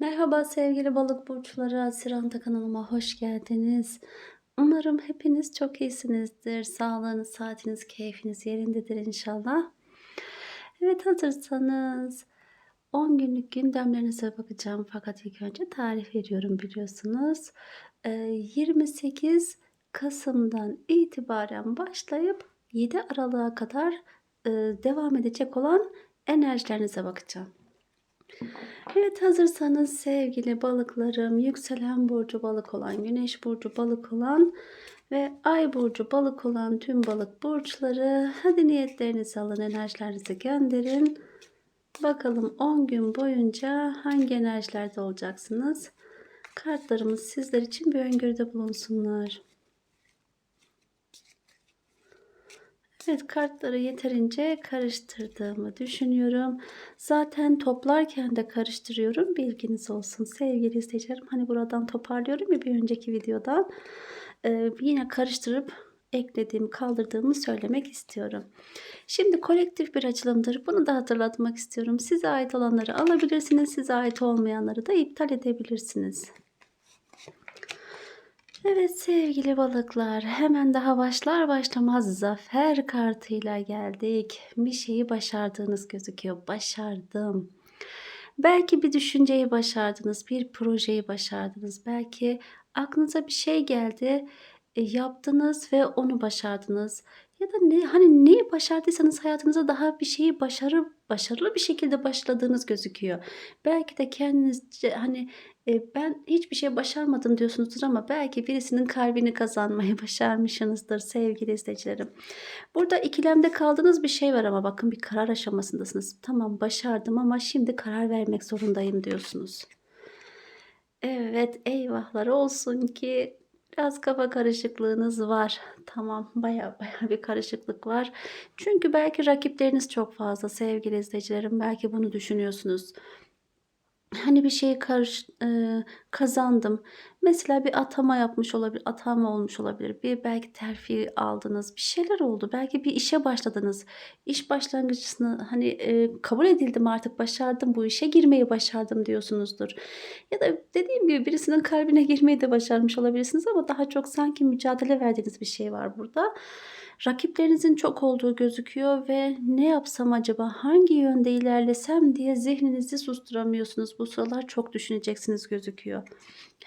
Merhaba sevgili balık burçları, Asiranta kanalıma hoş geldiniz. Umarım hepiniz çok iyisinizdir. Sağlığınız, saatiniz, keyfiniz yerindedir inşallah. Evet hazırsanız 10 günlük gündemlerinize bakacağım fakat ilk önce tarih veriyorum biliyorsunuz. Ee, 28 Kasım'dan itibaren başlayıp 7 Aralık'a kadar e, devam edecek olan enerjilerinize bakacağım. Evet hazırsanız sevgili balıklarım, yükselen burcu balık olan, güneş burcu balık olan ve ay burcu balık olan tüm balık burçları hadi niyetlerinizi alın, enerjilerinizi gönderin. Bakalım 10 gün boyunca hangi enerjilerde olacaksınız? Kartlarımız sizler için bir öngörüde bulunsunlar. Evet kartları yeterince karıştırdığımı düşünüyorum. Zaten toplarken de karıştırıyorum. Bilginiz olsun sevgili izleyicilerim. Hani buradan toparlıyorum ya bir önceki videodan. Ee, yine karıştırıp eklediğimi kaldırdığımı söylemek istiyorum. Şimdi kolektif bir açılımdır. Bunu da hatırlatmak istiyorum. Size ait olanları alabilirsiniz. Size ait olmayanları da iptal edebilirsiniz. Evet sevgili balıklar hemen daha başlar başlamaz zafer kartıyla geldik. Bir şeyi başardığınız gözüküyor. Başardım. Belki bir düşünceyi başardınız, bir projeyi başardınız. Belki aklınıza bir şey geldi, e, yaptınız ve onu başardınız. Ya da ne hani neyi başardıysanız hayatınıza daha bir şeyi başarıp başarılı bir şekilde başladığınız gözüküyor. Belki de kendinizce hani e, ben hiçbir şey başarmadım diyorsunuzdur ama belki birisinin kalbini kazanmayı başarmışsınızdır sevgili izleyicilerim. Burada ikilemde kaldığınız bir şey var ama bakın bir karar aşamasındasınız. Tamam başardım ama şimdi karar vermek zorundayım diyorsunuz. Evet eyvahlar olsun ki biraz kafa karışıklığınız var. Tamam baya baya bir karışıklık var. Çünkü belki rakipleriniz çok fazla sevgili izleyicilerim. Belki bunu düşünüyorsunuz hani bir şeyi karış, eee, kazandım. Mesela bir atama yapmış olabilir, atama olmuş olabilir. Bir belki terfi aldınız, bir şeyler oldu. Belki bir işe başladınız. İş başlangıcını hani eee, kabul edildim artık başardım bu işe girmeyi başardım diyorsunuzdur. Ya da dediğim gibi birisinin kalbine girmeyi de başarmış olabilirsiniz ama daha çok sanki mücadele verdiğiniz bir şey var burada. Rakiplerinizin çok olduğu gözüküyor ve ne yapsam acaba hangi yönde ilerlesem diye zihninizi susturamıyorsunuz. Bu sıralar çok düşüneceksiniz gözüküyor.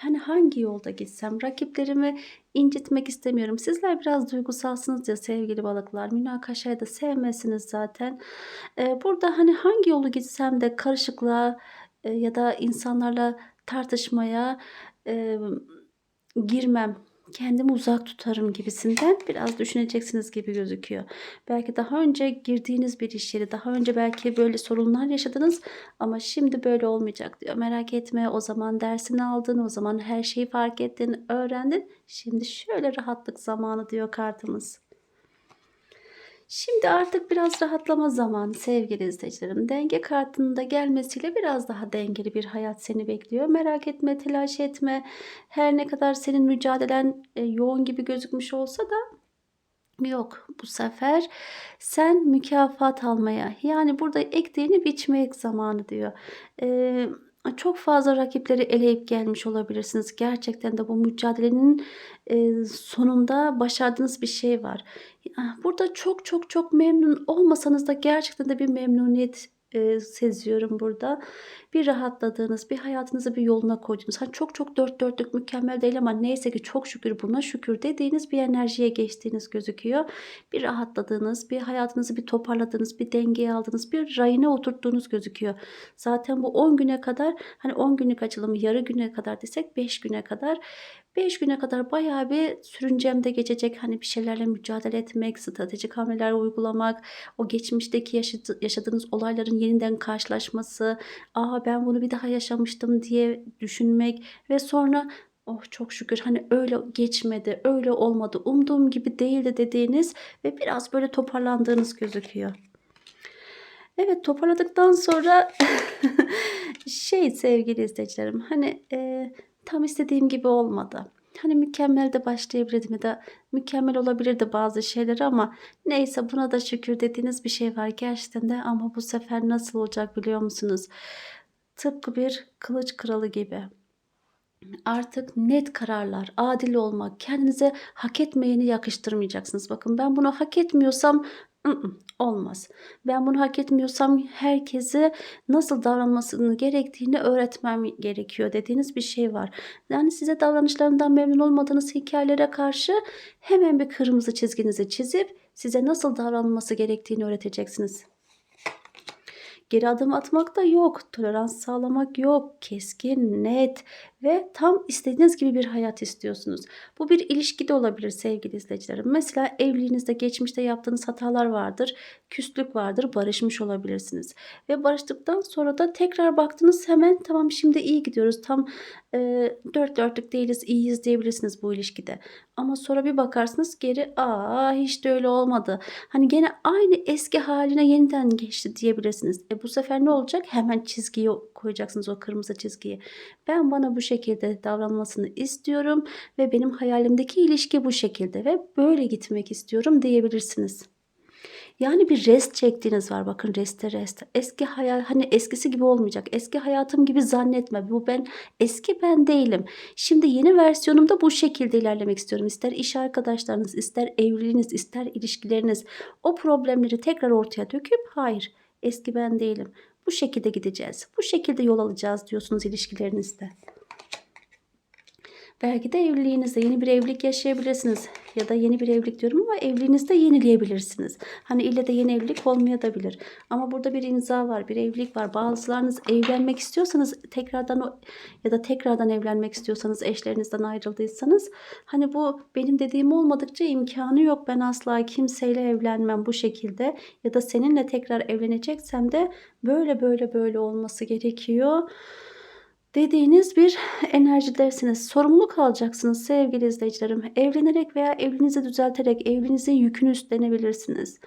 Yani hangi yolda gitsem rakiplerimi incitmek istemiyorum. Sizler biraz duygusalsınız ya sevgili balıklar. Münakaşayı da sevmezsiniz zaten. Ee, burada hani hangi yolu gitsem de karışıklığa e, ya da insanlarla tartışmaya e, girmem kendimi uzak tutarım gibisinden biraz düşüneceksiniz gibi gözüküyor. Belki daha önce girdiğiniz bir iş yeri, daha önce belki böyle sorunlar yaşadınız ama şimdi böyle olmayacak diyor. Merak etme o zaman dersini aldın, o zaman her şeyi fark ettin, öğrendin. Şimdi şöyle rahatlık zamanı diyor kartımız. Şimdi artık biraz rahatlama zamanı sevgili izleyicilerim. Denge kartının da gelmesiyle biraz daha dengeli bir hayat seni bekliyor. Merak etme, telaş etme. Her ne kadar senin mücadelen e, yoğun gibi gözükmüş olsa da Yok bu sefer sen mükafat almaya yani burada ektiğini biçmek zamanı diyor. Ee, çok fazla rakipleri eleyip gelmiş olabilirsiniz. Gerçekten de bu mücadelenin e, sonunda başardığınız bir şey var. Burada çok çok çok memnun olmasanız da gerçekten de bir memnuniyet e, seziyorum burada. Bir rahatladığınız, bir hayatınızı bir yoluna koyduğunuz, hani çok çok dört dörtlük mükemmel değil ama neyse ki çok şükür buna şükür dediğiniz bir enerjiye geçtiğiniz gözüküyor. Bir rahatladığınız, bir hayatınızı bir toparladığınız, bir dengeye aldığınız, bir rayına oturttuğunuz gözüküyor. Zaten bu 10 güne kadar hani 10 günlük açılımı yarı güne kadar desek 5 güne kadar 5 güne kadar bayağı bir sürüncemde geçecek. Hani bir şeylerle mücadele etmek, stratejik hamleler uygulamak, o geçmişteki yaşadı, yaşadığınız olayların yeniden karşılaşması, aa ben bunu bir daha yaşamıştım diye düşünmek ve sonra oh çok şükür hani öyle geçmedi, öyle olmadı, umduğum gibi değildi dediğiniz ve biraz böyle toparlandığınız gözüküyor. Evet toparladıktan sonra şey sevgili izleyicilerim hani e, tam istediğim gibi olmadı. Hani mükemmel de başlayabilirdim ya da mükemmel olabilirdi bazı şeyler ama neyse buna da şükür dediğiniz bir şey var gerçekten de ama bu sefer nasıl olacak biliyor musunuz? Tıpkı bir kılıç kralı gibi. Artık net kararlar, adil olmak, kendinize hak etmeyeni yakıştırmayacaksınız. Bakın ben bunu hak etmiyorsam ı-ı, olmaz. Ben bunu hak etmiyorsam herkese nasıl davranmasını gerektiğini öğretmem gerekiyor dediğiniz bir şey var. Yani size davranışlarından memnun olmadığınız hikayelere karşı hemen bir kırmızı çizginizi çizip size nasıl davranılması gerektiğini öğreteceksiniz. Geri adım atmak da yok. Tolerans sağlamak yok. Keskin, net ve tam istediğiniz gibi bir hayat istiyorsunuz. Bu bir ilişki de olabilir sevgili izleyicilerim. Mesela evliliğinizde geçmişte yaptığınız hatalar vardır. Küslük vardır. Barışmış olabilirsiniz. Ve barıştıktan sonra da tekrar baktınız hemen tamam şimdi iyi gidiyoruz. Tam e, dört dörtlük değiliz iyiyiz diyebilirsiniz bu ilişkide. Ama sonra bir bakarsınız geri aa hiç de öyle olmadı. Hani gene aynı eski haline yeniden geçti diyebilirsiniz. E bu sefer ne olacak? Hemen çizgiyi koyacaksınız o kırmızı çizgiyi. Ben bana bu şekilde davranmasını istiyorum ve benim hayalimdeki ilişki bu şekilde ve böyle gitmek istiyorum diyebilirsiniz. Yani bir rest çektiğiniz var. Bakın reste rest. Eski hayal hani eskisi gibi olmayacak. Eski hayatım gibi zannetme. Bu ben eski ben değilim. Şimdi yeni versiyonumda bu şekilde ilerlemek istiyorum. İster iş arkadaşlarınız, ister evliliğiniz, ister ilişkileriniz o problemleri tekrar ortaya döküp hayır eski ben değilim. Bu şekilde gideceğiz. Bu şekilde yol alacağız diyorsunuz ilişkilerinizde. Belki de evliliğinizde yeni bir evlilik yaşayabilirsiniz. Ya da yeni bir evlilik diyorum ama evliliğinizde yenileyebilirsiniz. Hani ille de yeni evlilik olmayabilir. Ama burada bir imza var, bir evlilik var. Bazılarınız evlenmek istiyorsanız tekrardan o ya da tekrardan evlenmek istiyorsanız eşlerinizden ayrıldıysanız hani bu benim dediğim olmadıkça imkanı yok. Ben asla kimseyle evlenmem bu şekilde ya da seninle tekrar evleneceksem de böyle böyle böyle olması gerekiyor dediğiniz bir enerjidesiniz. Sorumluluk alacaksınız sevgili izleyicilerim. Evlenerek veya evliliğinizi düzelterek evliliğinizin yükünü üstlenebilirsiniz.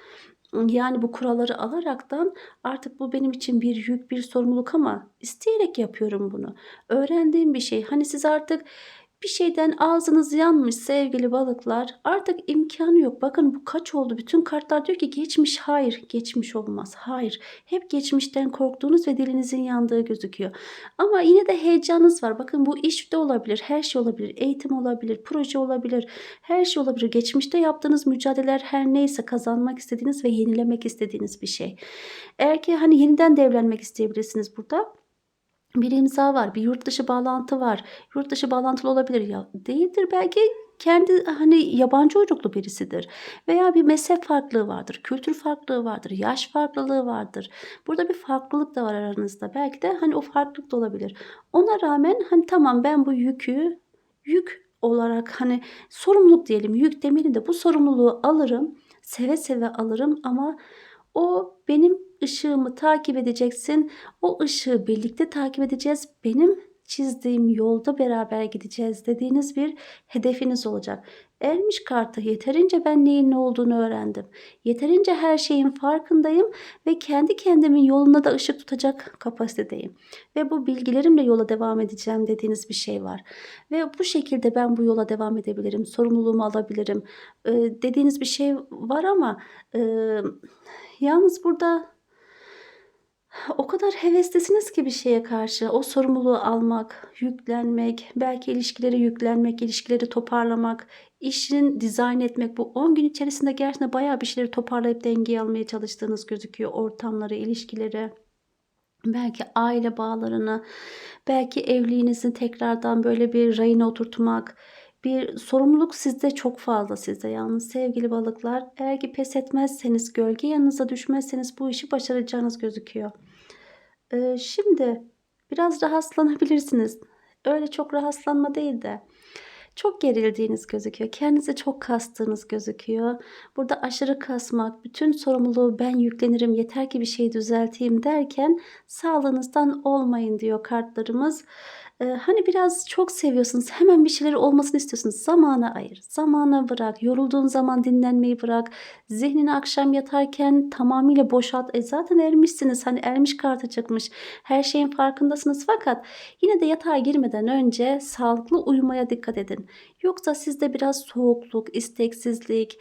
Yani bu kuralları alaraktan artık bu benim için bir yük, bir sorumluluk ama isteyerek yapıyorum bunu. Öğrendiğim bir şey. Hani siz artık bir şeyden ağzınız yanmış sevgili balıklar. Artık imkanı yok. Bakın bu kaç oldu? Bütün kartlar diyor ki geçmiş. Hayır, geçmiş olmaz. Hayır. Hep geçmişten korktuğunuz ve dilinizin yandığı gözüküyor. Ama yine de heyecanınız var. Bakın bu iş de olabilir. Her şey olabilir. Eğitim olabilir. Proje olabilir. Her şey olabilir. Geçmişte yaptığınız mücadeleler her neyse kazanmak istediğiniz ve yenilemek istediğiniz bir şey. Eğer ki hani yeniden de isteyebilirsiniz burada bir imza var, bir yurt dışı bağlantı var. Yurt dışı bağlantılı olabilir ya değildir belki kendi hani yabancı uyruklu birisidir veya bir mezhep farklılığı vardır, kültür farklılığı vardır, yaş farklılığı vardır. Burada bir farklılık da var aranızda. Belki de hani o farklılık da olabilir. Ona rağmen hani tamam ben bu yükü yük olarak hani sorumluluk diyelim yük demeyelim de bu sorumluluğu alırım. Seve seve alırım ama o benim ışığımı takip edeceksin. O ışığı birlikte takip edeceğiz. Benim çizdiğim yolda beraber gideceğiz dediğiniz bir hedefiniz olacak. Ermiş kartı yeterince ben neyin ne olduğunu öğrendim. Yeterince her şeyin farkındayım ve kendi kendimin yoluna da ışık tutacak kapasitedeyim. Ve bu bilgilerimle yola devam edeceğim dediğiniz bir şey var. Ve bu şekilde ben bu yola devam edebilirim. Sorumluluğumu alabilirim. Ee, dediğiniz bir şey var ama e, yalnız burada o kadar heveslesiniz ki bir şeye karşı. O sorumluluğu almak, yüklenmek, belki ilişkileri yüklenmek, ilişkileri toparlamak, işin dizayn etmek. Bu 10 gün içerisinde gerçekten bayağı bir şeyleri toparlayıp dengeye almaya çalıştığınız gözüküyor. Ortamları, ilişkileri, belki aile bağlarını, belki evliliğinizi tekrardan böyle bir rayına oturtmak, bir sorumluluk sizde çok fazla sizde yalnız sevgili balıklar. Eğer ki pes etmezseniz, gölge yanınıza düşmezseniz bu işi başaracağınız gözüküyor. Şimdi biraz rahatslanabilirsiniz. Öyle çok rahatslanma değil de çok gerildiğiniz gözüküyor. Kendinizi çok kastığınız gözüküyor. Burada aşırı kasmak, bütün sorumluluğu ben yüklenirim yeter ki bir şey düzelteyim derken sağlığınızdan olmayın diyor kartlarımız. Hani biraz çok seviyorsunuz. Hemen bir şeyleri olmasını istiyorsunuz. Zamana ayır. Zamana bırak. Yorulduğun zaman dinlenmeyi bırak. Zihnini akşam yatarken tamamıyla boşalt. E zaten ermişsiniz. Hani ermiş kartı çıkmış. Her şeyin farkındasınız fakat yine de yatağa girmeden önce sağlıklı uyumaya dikkat edin. Yoksa sizde biraz soğukluk, isteksizlik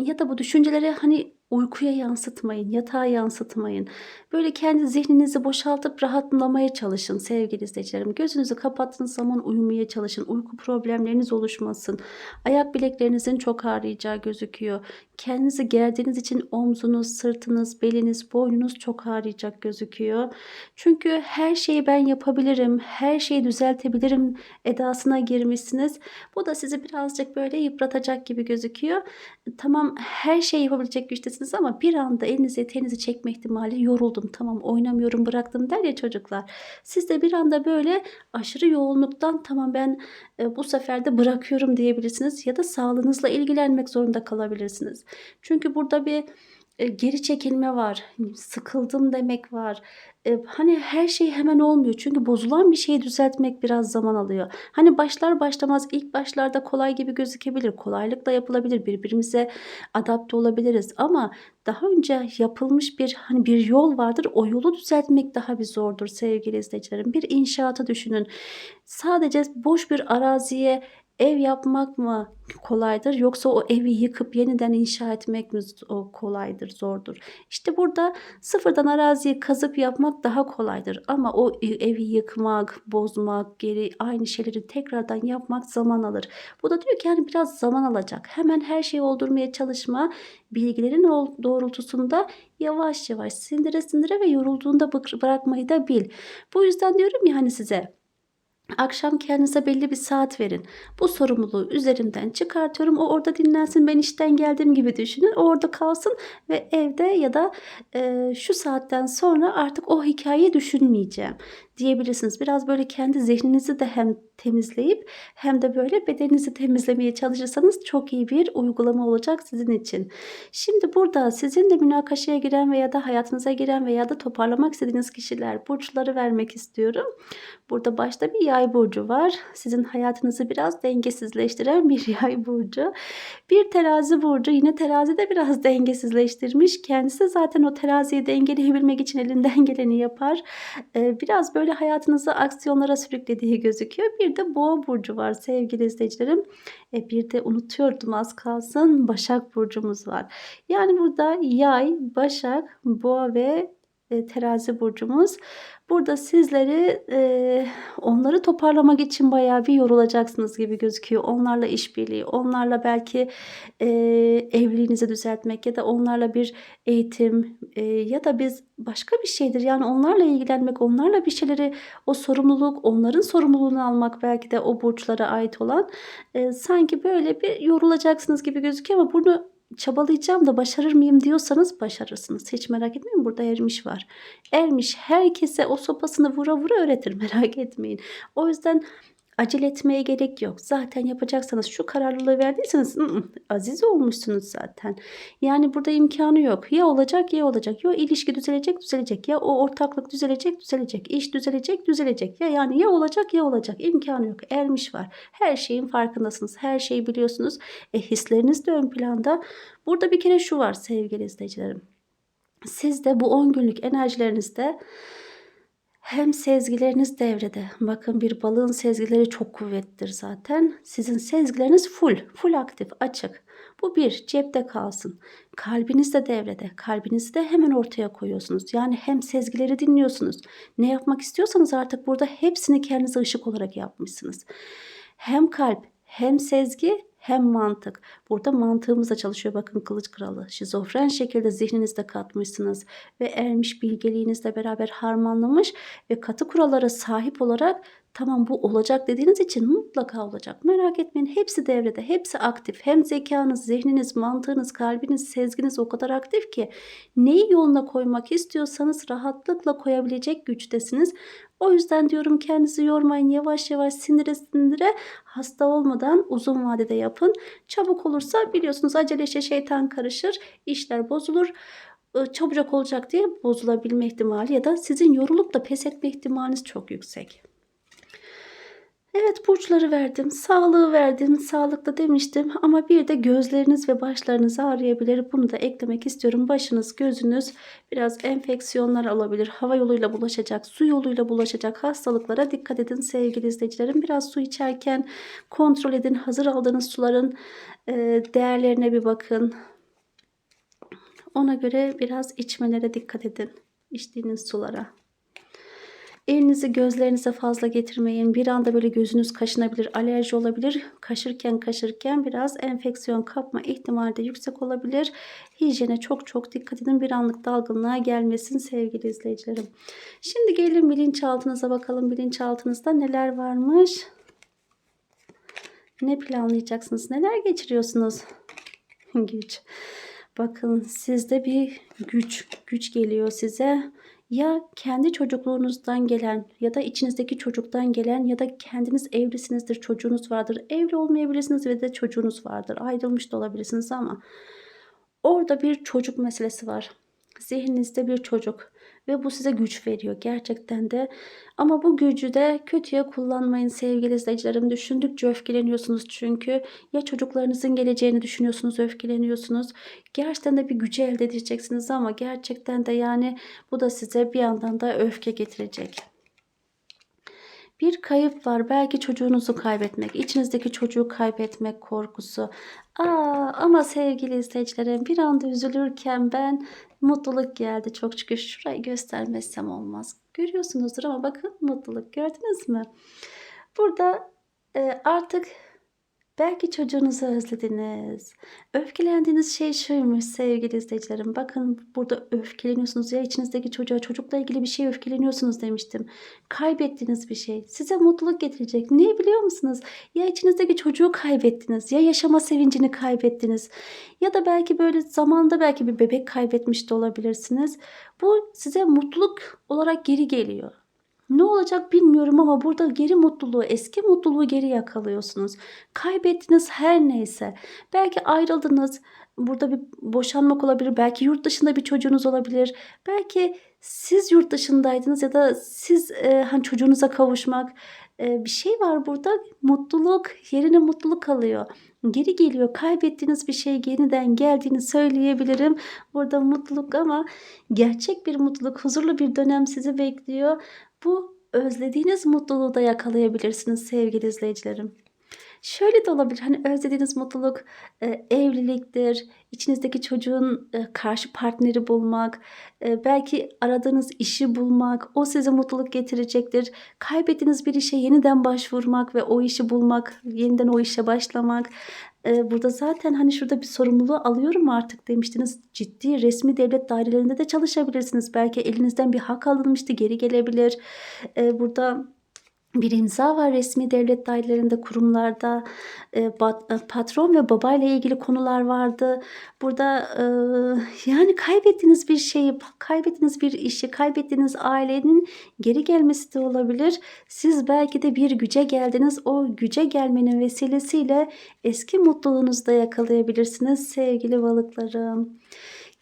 ya da bu düşünceleri hani uykuya yansıtmayın, yatağa yansıtmayın. Böyle kendi zihninizi boşaltıp rahatlamaya çalışın sevgili izleyicilerim. Gözünüzü kapattığınız zaman uyumaya çalışın. Uyku problemleriniz oluşmasın. Ayak bileklerinizin çok ağrıyacağı gözüküyor. Kendinizi gerdiğiniz için omzunuz, sırtınız, beliniz, boynunuz çok ağrıyacak gözüküyor. Çünkü her şeyi ben yapabilirim, her şeyi düzeltebilirim edasına girmişsiniz. Bu da sizi birazcık böyle yıpratacak gibi gözüküyor. Tamam her şeyi yapabilecek güçtesiniz ama bir anda elinizi eteğinizi çekme ihtimali yoruldum tamam oynamıyorum bıraktım der ya çocuklar. Siz de bir anda böyle aşırı yoğunluktan tamam ben e, bu sefer de bırakıyorum diyebilirsiniz ya da sağlığınızla ilgilenmek zorunda kalabilirsiniz. Çünkü burada bir geri çekilme var, sıkıldım demek var. E, hani her şey hemen olmuyor. Çünkü bozulan bir şeyi düzeltmek biraz zaman alıyor. Hani başlar başlamaz ilk başlarda kolay gibi gözükebilir. Kolaylıkla yapılabilir. Birbirimize adapte olabiliriz ama daha önce yapılmış bir hani bir yol vardır. O yolu düzeltmek daha bir zordur sevgili izleyicilerim. Bir inşaatı düşünün. Sadece boş bir araziye Ev yapmak mı kolaydır yoksa o evi yıkıp yeniden inşa etmek mi o kolaydır, zordur? İşte burada sıfırdan araziyi kazıp yapmak daha kolaydır ama o evi yıkmak, bozmak, geri aynı şeyleri tekrardan yapmak zaman alır. Bu da diyor ki yani biraz zaman alacak. Hemen her şeyi oldurmaya çalışma. Bilgilerin doğrultusunda yavaş yavaş sindire sindire ve yorulduğunda bırakmayı da bil. Bu yüzden diyorum ya hani size Akşam kendinize belli bir saat verin. Bu sorumluluğu üzerimden çıkartıyorum. O orada dinlensin. Ben işten geldiğim gibi düşünün. O orada kalsın ve evde ya da e, şu saatten sonra artık o hikayeyi düşünmeyeceğim diyebilirsiniz. Biraz böyle kendi zihninizi de hem temizleyip hem de böyle bedeninizi temizlemeye çalışırsanız çok iyi bir uygulama olacak sizin için. Şimdi burada sizinle münakaşaya giren veya da hayatınıza giren veya da toparlamak istediğiniz kişiler burçları vermek istiyorum. Burada başta bir yay burcu var. Sizin hayatınızı biraz dengesizleştiren bir yay burcu. Bir terazi burcu yine terazi de biraz dengesizleştirmiş. Kendisi zaten o teraziyi dengeleyebilmek için elinden geleni yapar. Ee, biraz böyle hayatınızı aksiyonlara sürüklediği gözüküyor. Bir de boğa burcu var sevgili izleyicilerim. E, bir de unutuyordum az kalsın Başak burcumuz var. Yani burada yay, başak, boğa ve e, terazi burcumuz. Burada sizleri e, onları toparlamak için bayağı bir yorulacaksınız gibi gözüküyor. Onlarla işbirliği, onlarla belki e, evliliğinizi düzeltmek ya da onlarla bir eğitim e, ya da biz başka bir şeydir. Yani onlarla ilgilenmek, onlarla bir şeyleri o sorumluluk, onların sorumluluğunu almak belki de o burçlara ait olan e, sanki böyle bir yorulacaksınız gibi gözüküyor ama bunu çabalayacağım da başarır mıyım diyorsanız başarırsınız. Hiç merak etmeyin burada ermiş var. Ermiş herkese o sopasını vura vura öğretir merak etmeyin. O yüzden acele etmeye gerek yok. Zaten yapacaksanız şu kararlılığı verdiyseniz ı -ı, aziz olmuşsunuz zaten. Yani burada imkanı yok. Ya olacak ya olacak. Ya ilişki düzelecek düzelecek. Ya o ortaklık düzelecek düzelecek. İş düzelecek düzelecek. Ya yani ya olacak ya olacak. İmkanı yok. Ermiş var. Her şeyin farkındasınız. Her şeyi biliyorsunuz. E hisleriniz de ön planda. Burada bir kere şu var sevgili izleyicilerim. Siz de bu 10 günlük enerjilerinizde hem sezgileriniz devrede. Bakın bir balığın sezgileri çok kuvvetlidir zaten. Sizin sezgileriniz full, full aktif, açık. Bu bir cepte kalsın. Kalbiniz de devrede. Kalbinizi de hemen ortaya koyuyorsunuz. Yani hem sezgileri dinliyorsunuz. Ne yapmak istiyorsanız artık burada hepsini kendinize ışık olarak yapmışsınız. Hem kalp hem sezgi hem mantık. Burada mantığımızla çalışıyor bakın kılıç kralı. Şizofren şekilde zihninizde katmışsınız ve ermiş bilgeliğinizle beraber harmanlamış ve katı kurallara sahip olarak tamam bu olacak dediğiniz için mutlaka olacak. Merak etmeyin hepsi devrede, hepsi aktif. Hem zekanız, zihniniz, mantığınız, kalbiniz, sezginiz o kadar aktif ki neyi yoluna koymak istiyorsanız rahatlıkla koyabilecek güçtesiniz. O yüzden diyorum kendinizi yormayın. Yavaş yavaş sindire sindire hasta olmadan uzun vadede yapın. Çabuk olursa biliyorsunuz acele işe şeytan karışır. işler bozulur çabucak olacak diye bozulabilme ihtimali ya da sizin yorulup da pes etme ihtimaliniz çok yüksek. Evet burçları verdim, sağlığı verdim, sağlıkta demiştim ama bir de gözleriniz ve başlarınız ağrıyabilir. Bunu da eklemek istiyorum. Başınız, gözünüz biraz enfeksiyonlar alabilir. Hava yoluyla bulaşacak, su yoluyla bulaşacak hastalıklara dikkat edin sevgili izleyicilerim. Biraz su içerken kontrol edin. Hazır aldığınız suların değerlerine bir bakın. Ona göre biraz içmelere dikkat edin. İçtiğiniz sulara. Elinizi gözlerinize fazla getirmeyin. Bir anda böyle gözünüz kaşınabilir, alerji olabilir. Kaşırken kaşırken biraz enfeksiyon kapma ihtimali de yüksek olabilir. Hijyene çok çok dikkat edin. Bir anlık dalgınlığa gelmesin sevgili izleyicilerim. Şimdi gelin bilinçaltınıza bakalım. Bilinçaltınızda neler varmış? Ne planlayacaksınız? Neler geçiriyorsunuz? güç. Bakın sizde bir güç, güç geliyor size. Ya kendi çocukluğunuzdan gelen ya da içinizdeki çocuktan gelen ya da kendiniz evlisinizdir, çocuğunuz vardır. Evli olmayabilirsiniz ve de çocuğunuz vardır. Ayrılmış da olabilirsiniz ama orada bir çocuk meselesi var. Zihninizde bir çocuk ve bu size güç veriyor gerçekten de. Ama bu gücü de kötüye kullanmayın sevgili izleyicilerim. Düşündükçe öfkeleniyorsunuz çünkü. Ya çocuklarınızın geleceğini düşünüyorsunuz, öfkeleniyorsunuz. Gerçekten de bir gücü elde edeceksiniz ama gerçekten de yani bu da size bir yandan da öfke getirecek. Bir kayıp var. Belki çocuğunuzu kaybetmek, içinizdeki çocuğu kaybetmek korkusu. Aa, ama sevgili izleyicilerim bir anda üzülürken ben mutluluk geldi çok şükür. Şurayı göstermezsem olmaz. Görüyorsunuzdur ama bakın mutluluk gördünüz mü? Burada e, artık Belki çocuğunuzu özlediniz. Öfkelendiğiniz şey şuymuş sevgili izleyicilerim. Bakın burada öfkeleniyorsunuz ya içinizdeki çocuğa çocukla ilgili bir şey öfkeleniyorsunuz demiştim. Kaybettiğiniz bir şey size mutluluk getirecek. Niye biliyor musunuz? Ya içinizdeki çocuğu kaybettiniz ya yaşama sevincini kaybettiniz. Ya da belki böyle zamanda belki bir bebek kaybetmiş de olabilirsiniz. Bu size mutluluk olarak geri geliyor. Ne olacak bilmiyorum ama burada geri mutluluğu, eski mutluluğu geri yakalıyorsunuz. Kaybettiniz her neyse. Belki ayrıldınız. Burada bir boşanmak olabilir. Belki yurt dışında bir çocuğunuz olabilir. Belki siz yurt dışındaydınız ya da siz e, hani çocuğunuza kavuşmak e, bir şey var burada. Mutluluk yerine mutluluk alıyor. Geri geliyor. Kaybettiğiniz bir şey yeniden geldiğini söyleyebilirim. Burada mutluluk ama gerçek bir mutluluk, huzurlu bir dönem sizi bekliyor. Bu özlediğiniz mutluluğu da yakalayabilirsiniz sevgili izleyicilerim. Şöyle de olabilir hani özlediğiniz mutluluk e, evliliktir, içinizdeki çocuğun e, karşı partneri bulmak, e, belki aradığınız işi bulmak, o size mutluluk getirecektir. Kaybettiğiniz bir işe yeniden başvurmak ve o işi bulmak, yeniden o işe başlamak. E, burada zaten hani şurada bir sorumluluğu alıyorum artık demiştiniz. Ciddi resmi devlet dairelerinde de çalışabilirsiniz. Belki elinizden bir hak alınmıştı geri gelebilir. E, burada bir imza var resmi devlet dairelerinde, kurumlarda e, bat, patron ve baba ile ilgili konular vardı. Burada e, yani kaybettiğiniz bir şeyi, kaybettiğiniz bir işi, kaybettiğiniz ailenin geri gelmesi de olabilir. Siz belki de bir güce geldiniz. O güce gelmenin vesilesiyle eski mutluluğunuzu da yakalayabilirsiniz sevgili balıklarım.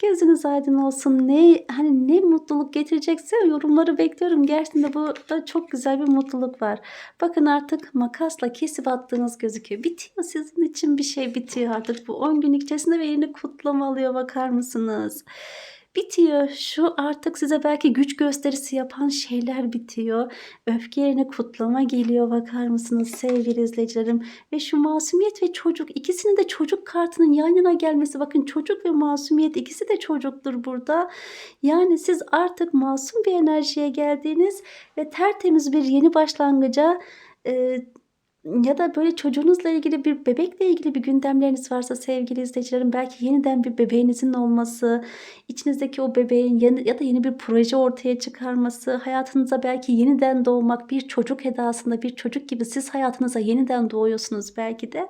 Gözünüz aydın olsun. Ne hani ne mutluluk getirecekse yorumları bekliyorum. Gerçekten bu da çok güzel bir mutluluk var. Bakın artık makasla kesip attığınız gözüküyor. Bitiyor sizin için bir şey bitiyor artık. Bu 10 gün içerisinde ve yeni kutlama alıyor bakar mısınız? Bitiyor. Şu artık size belki güç gösterisi yapan şeyler bitiyor. Öfke yerine kutlama geliyor bakar mısınız sevgili izleyicilerim. Ve şu masumiyet ve çocuk ikisinin de çocuk kartının yan yana gelmesi. Bakın çocuk ve masumiyet ikisi de çocuktur burada. Yani siz artık masum bir enerjiye geldiğiniz ve tertemiz bir yeni başlangıca e, ya da böyle çocuğunuzla ilgili bir bebekle ilgili bir gündemleriniz varsa sevgili izleyicilerim belki yeniden bir bebeğinizin olması, içinizdeki o bebeğin yeni, ya da yeni bir proje ortaya çıkarması, hayatınıza belki yeniden doğmak, bir çocuk edasında bir çocuk gibi siz hayatınıza yeniden doğuyorsunuz belki de.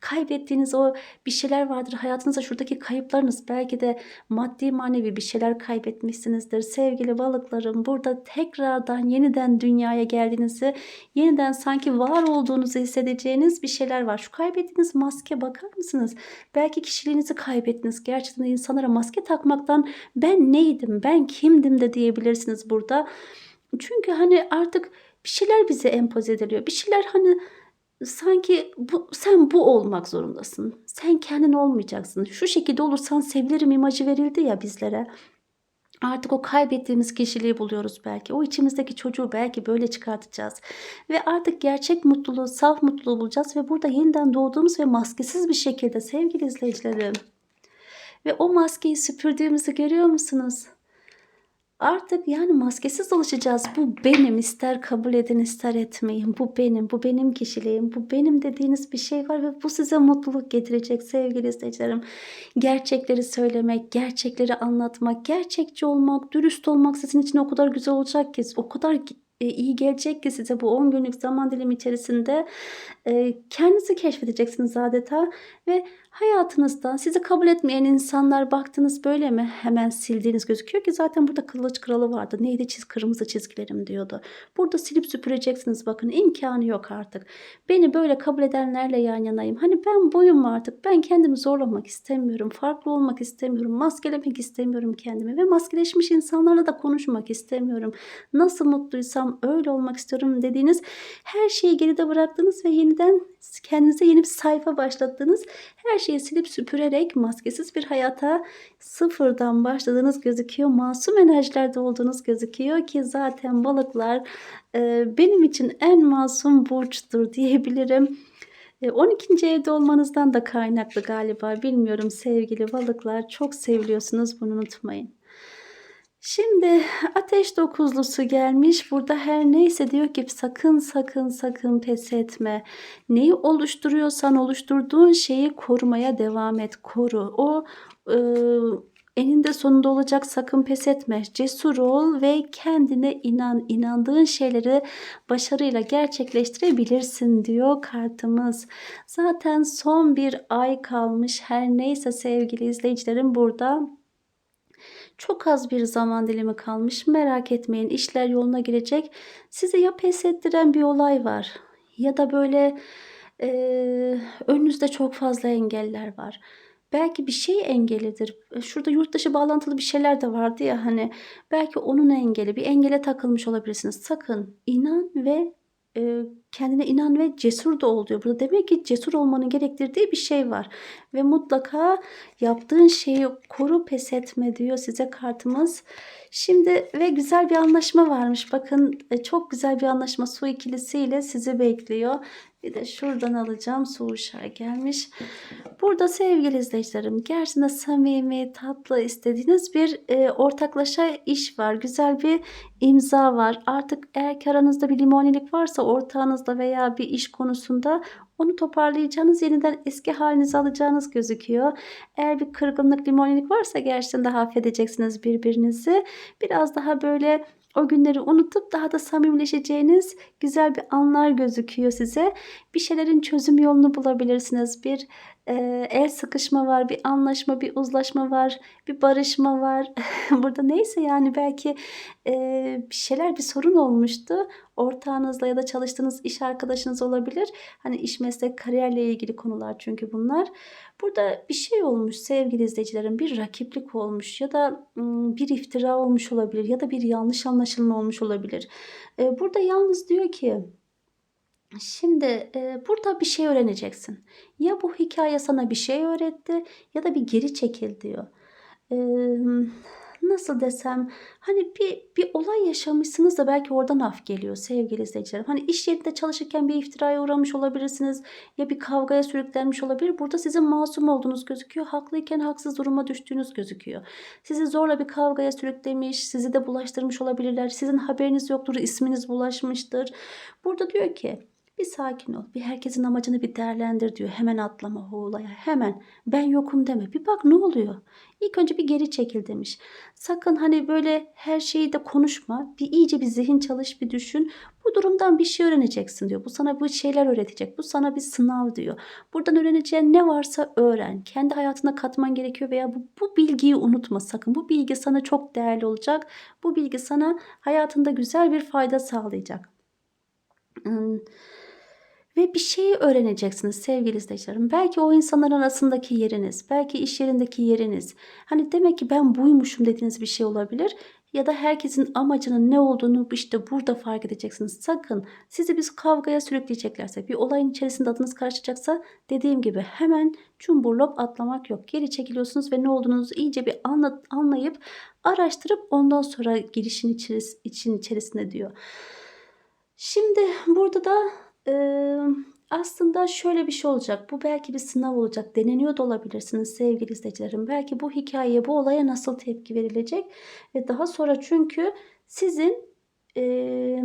Kaybettiğiniz o bir şeyler vardır hayatınızda şuradaki kayıplarınız belki de maddi manevi bir şeyler kaybetmişsinizdir. Sevgili balıklarım burada tekrardan yeniden dünyaya geldiğinizi, yeniden sanki var olduğunuz olduğunuzu hissedeceğiniz bir şeyler var. Şu kaybettiğiniz maske bakar mısınız? Belki kişiliğinizi kaybettiniz. Gerçekten insanlara maske takmaktan ben neydim, ben kimdim de diyebilirsiniz burada. Çünkü hani artık bir şeyler bize empoze ediliyor. Bir şeyler hani sanki bu, sen bu olmak zorundasın. Sen kendin olmayacaksın. Şu şekilde olursan sevilirim imajı verildi ya bizlere. Artık o kaybettiğimiz kişiliği buluyoruz belki. O içimizdeki çocuğu belki böyle çıkartacağız. Ve artık gerçek mutluluğu, saf mutluluğu bulacağız. Ve burada yeniden doğduğumuz ve maskesiz bir şekilde sevgili izleyicilerim. Ve o maskeyi süpürdüğümüzü görüyor musunuz? Artık yani maskesiz alışacağız. Bu benim ister kabul edin ister etmeyin. Bu benim, bu benim kişiliğim, bu benim dediğiniz bir şey var ve bu size mutluluk getirecek sevgili izleyicilerim. Gerçekleri söylemek, gerçekleri anlatmak, gerçekçi olmak, dürüst olmak sizin için o kadar güzel olacak ki, o kadar iyi gelecek ki size bu 10 günlük zaman dilimi içerisinde e, kendinizi keşfedeceksiniz adeta ve hayatınızda sizi kabul etmeyen insanlar baktınız böyle mi hemen sildiğiniz gözüküyor ki zaten burada kılıç kralı vardı. Neydi çiz kırmızı çizgilerim diyordu. Burada silip süpüreceksiniz bakın imkanı yok artık. Beni böyle kabul edenlerle yan yanayım. Hani ben buyum artık. Ben kendimi zorlamak istemiyorum. Farklı olmak istemiyorum. Maskelemek istemiyorum kendimi ve maskeleşmiş insanlarla da konuşmak istemiyorum. Nasıl mutluysam öyle olmak istiyorum dediğiniz her şeyi geride bıraktınız ve yeniden kendinize yeni bir sayfa başlattınız. Her şeyi silip süpürerek maskesiz bir hayata sıfırdan başladığınız gözüküyor. Masum enerjilerde olduğunuz gözüküyor ki zaten balıklar e, benim için en masum burçtur diyebilirim. 12. E, evde olmanızdan da kaynaklı galiba bilmiyorum sevgili balıklar çok seviliyorsunuz bunu unutmayın. Şimdi ateş dokuzlusu gelmiş. Burada her neyse diyor ki sakın sakın sakın pes etme. Neyi oluşturuyorsan oluşturduğun şeyi korumaya devam et. Koru. O e, eninde sonunda olacak sakın pes etme. Cesur ol ve kendine inan. İnandığın şeyleri başarıyla gerçekleştirebilirsin diyor kartımız. Zaten son bir ay kalmış. Her neyse sevgili izleyicilerim burada çok az bir zaman dilimi kalmış. Merak etmeyin işler yoluna girecek. Sizi ya pes ettiren bir olay var ya da böyle e, önünüzde çok fazla engeller var. Belki bir şey engelidir. Şurada yurt dışı bağlantılı bir şeyler de vardı ya hani belki onun engeli bir engele takılmış olabilirsiniz. Sakın inan ve e, kendine inan ve cesur da ol diyor. Burada demek ki cesur olmanın gerektirdiği bir şey var. Ve mutlaka yaptığın şeyi koru pes etme diyor size kartımız. Şimdi ve güzel bir anlaşma varmış. Bakın e, çok güzel bir anlaşma su ikilisiyle sizi bekliyor. Bir de şuradan alacağım. Uşağı gelmiş. Burada sevgili izleyicilerim gerçekten samimi, tatlı istediğiniz bir e, ortaklaşa iş var. Güzel bir imza var. Artık eğer ki aranızda bir limonilik varsa ortağınızla veya bir iş konusunda onu toparlayacağınız, yeniden eski halinizi alacağınız gözüküyor. Eğer bir kırgınlık, limonilik varsa gerçekten daha affedeceksiniz birbirinizi. Biraz daha böyle o günleri unutup daha da samimileşeceğiniz güzel bir anlar gözüküyor size. Bir şeylerin çözüm yolunu bulabilirsiniz. Bir e, el sıkışma var, bir anlaşma, bir uzlaşma var, bir barışma var. Burada neyse yani belki e, bir şeyler bir sorun olmuştu. Ortağınızla ya da çalıştığınız iş arkadaşınız olabilir. Hani iş meslek kariyerle ilgili konular çünkü bunlar. Burada bir şey olmuş sevgili izleyicilerim. Bir rakiplik olmuş ya da bir iftira olmuş olabilir ya da bir yanlış anlaşılma olmuş olabilir. E, burada yalnız diyor ki Şimdi e, burada bir şey öğreneceksin. Ya bu hikaye sana bir şey öğretti ya da bir geri çekil diyor. E, nasıl desem hani bir, bir olay yaşamışsınız da belki oradan af geliyor sevgili izleyicilerim. Hani iş yerinde çalışırken bir iftiraya uğramış olabilirsiniz ya bir kavgaya sürüklenmiş olabilir. Burada sizin masum olduğunuz gözüküyor. Haklıyken haksız duruma düştüğünüz gözüküyor. Sizi zorla bir kavgaya sürüklemiş, sizi de bulaştırmış olabilirler. Sizin haberiniz yoktur, isminiz bulaşmıştır. Burada diyor ki bir sakin ol. Bir herkesin amacını bir değerlendir diyor. Hemen atlama hoğulaya. Hemen ben yokum deme. Bir bak ne oluyor. İlk önce bir geri çekil demiş. Sakın hani böyle her şeyi de konuşma. Bir iyice bir zihin çalış bir düşün. Bu durumdan bir şey öğreneceksin diyor. Bu sana bu şeyler öğretecek. Bu sana bir sınav diyor. Buradan öğreneceğin ne varsa öğren. Kendi hayatına katman gerekiyor veya bu, bu bilgiyi unutma sakın. Bu bilgi sana çok değerli olacak. Bu bilgi sana hayatında güzel bir fayda sağlayacak. Hmm. Ve bir şeyi öğreneceksiniz sevgili izleyicilerim. Belki o insanların arasındaki yeriniz, belki iş yerindeki yeriniz. Hani demek ki ben buymuşum dediğiniz bir şey olabilir. Ya da herkesin amacının ne olduğunu işte burada fark edeceksiniz. Sakın sizi biz kavgaya sürükleyeceklerse, bir olayın içerisinde adınız karışacaksa dediğim gibi hemen cumburlop atlamak yok. Geri çekiliyorsunuz ve ne olduğunuzu iyice bir anla, anlayıp araştırıp ondan sonra girişin içeris, için içerisinde diyor. Şimdi burada da aslında şöyle bir şey olacak. Bu belki bir sınav olacak. Deneniyor da olabilirsiniz sevgili izleyicilerim. Belki bu hikâyeye, bu olaya nasıl tepki verilecek ve daha sonra çünkü sizin, eee,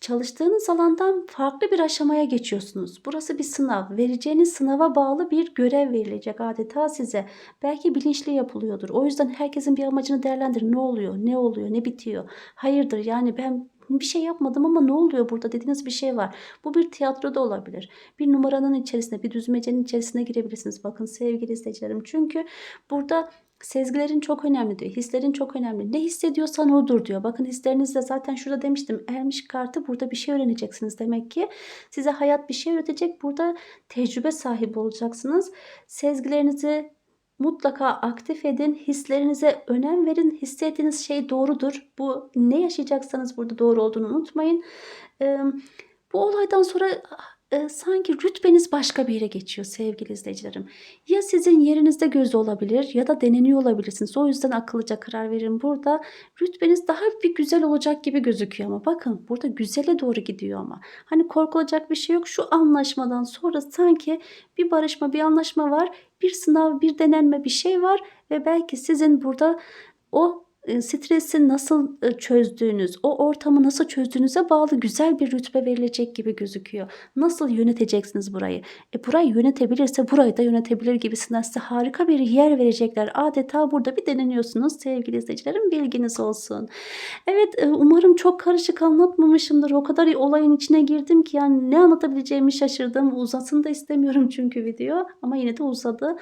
çalıştığınız alandan farklı bir aşamaya geçiyorsunuz. Burası bir sınav. Vereceğiniz sınava bağlı bir görev verilecek adeta size. Belki bilinçli yapılıyordur. O yüzden herkesin bir amacını değerlendirin. Ne oluyor? Ne oluyor? Ne bitiyor? Hayırdır? Yani ben bir şey yapmadım ama ne oluyor burada dediğiniz bir şey var. Bu bir tiyatro da olabilir. Bir numaranın içerisine, bir düzmecenin içerisine girebilirsiniz. Bakın sevgili izleyicilerim. Çünkü burada sezgilerin çok önemli diyor. Hislerin çok önemli. Ne hissediyorsan odur diyor. Bakın hislerinizle zaten şurada demiştim. Ermiş kartı burada bir şey öğreneceksiniz. Demek ki size hayat bir şey öğretecek. Burada tecrübe sahibi olacaksınız. Sezgilerinizi mutlaka aktif edin. Hislerinize önem verin. Hissettiğiniz şey doğrudur. Bu ne yaşayacaksanız burada doğru olduğunu unutmayın. Ee, bu olaydan sonra e, sanki rütbeniz başka bir yere geçiyor sevgili izleyicilerim. Ya sizin yerinizde göz olabilir ya da deneniyor olabilirsiniz. O yüzden akıllıca karar verin. Burada rütbeniz daha bir güzel olacak gibi gözüküyor ama bakın burada güzele doğru gidiyor ama. Hani korkulacak bir şey yok. Şu anlaşmadan sonra sanki bir barışma, bir anlaşma var. Bir sınav, bir denenme bir şey var ve belki sizin burada o stresi nasıl çözdüğünüz, o ortamı nasıl çözdüğünüze bağlı güzel bir rütbe verilecek gibi gözüküyor. Nasıl yöneteceksiniz burayı? E burayı yönetebilirse burayı da yönetebilir gibisinden size harika bir yer verecekler. Adeta burada bir deneniyorsunuz sevgili izleyicilerim bilginiz olsun. Evet umarım çok karışık anlatmamışımdır. O kadar olayın içine girdim ki yani ne anlatabileceğimi şaşırdım. Uzasın da istemiyorum çünkü video ama yine de uzadı.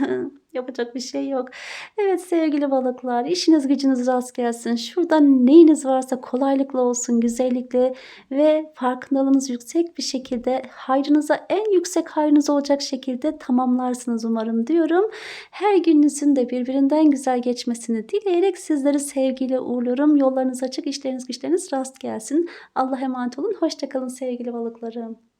Yapacak bir şey yok. Evet sevgili balıklar işiniz gücünüz rast gelsin. Şurada neyiniz varsa kolaylıkla olsun, güzellikle ve farkındalığınız yüksek bir şekilde hayrınıza en yüksek hayrınız olacak şekilde tamamlarsınız umarım diyorum. Her gününüzün de birbirinden güzel geçmesini dileyerek sizleri sevgiyle uğurluyorum. Yollarınız açık, işleriniz güçleriniz rast gelsin. Allah'a emanet olun. Hoşçakalın sevgili balıklarım.